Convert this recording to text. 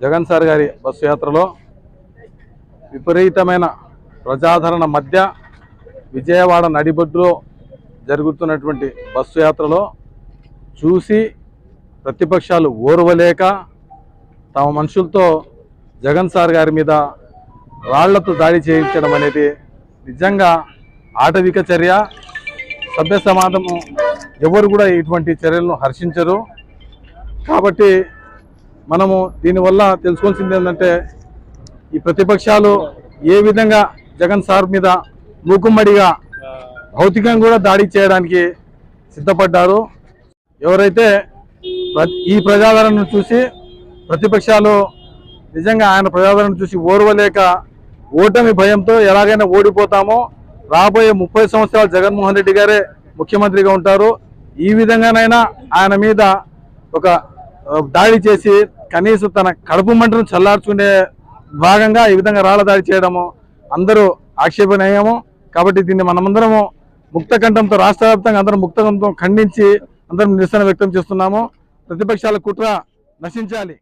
Jagan sir గారి bus యాత్రలో విపరీతమైన ప్రజాదరణ మధ్య విజయవాడ నడిబొడ్డులో జరుగుతున్నటువంటి బస్సు యాత్రలో చూసి ప్రతిపక్షాలు ఓర్వలేక తమ మనుషులతో జగన్ సార్ గారి మీద రాళ్ళతో దాడి చేయించడం అనేది నిజంగా ఆటవిక చర్య. సభ్య సమాజము ఎవరు కూడా ఇటువంటి చర్యలను హర్షించరు. కాబట్టి మనము దీనివల్ల తెలుసుకోవాల్సింది ఏంటంటే ఈ ప్రతిపక్షాలు ఏ విధంగా జగన్ సార్ మీద మూకుమ్మడిగా భౌతికంగా కూడా దాడి చేయడానికి సిద్ధపడ్డారు. ఎవరైతే ప్ర- ఈ ప్రజాదరణను చూసి ప్రతిపక్షాలు నిజంగా ఆయన ప్రజాదరణ చూసి ఓర్వలేక ఓటమి భయంతో ఎలాగైనా ఓడిపోతామో రాబోయే ముప్పై సంవత్సరాలు జగన్మోహన్ రెడ్డి గారే ముఖ్యమంత్రిగా ఉంటారు. ఈ విధంగానైనా ఆయన మీద ఒక దాడి చేసి కనీసం తన కడుపు మంటను చల్లార్చుకునే భాగంగా ఈ విధంగా రాళ్ళ దాడి చేయడము అందరూ ఆక్షేపణీయము. కాబట్టి దీన్ని మనమందరము ముక్త కంఠంతో రాష్ట్ర వ్యాప్తంగా అందరం ముక్త కంఠం ఖండించి అందరం నిరసన వ్యక్తం చేస్తున్నాము. ప్రతిపక్షాల కుట్ర నశించాలి.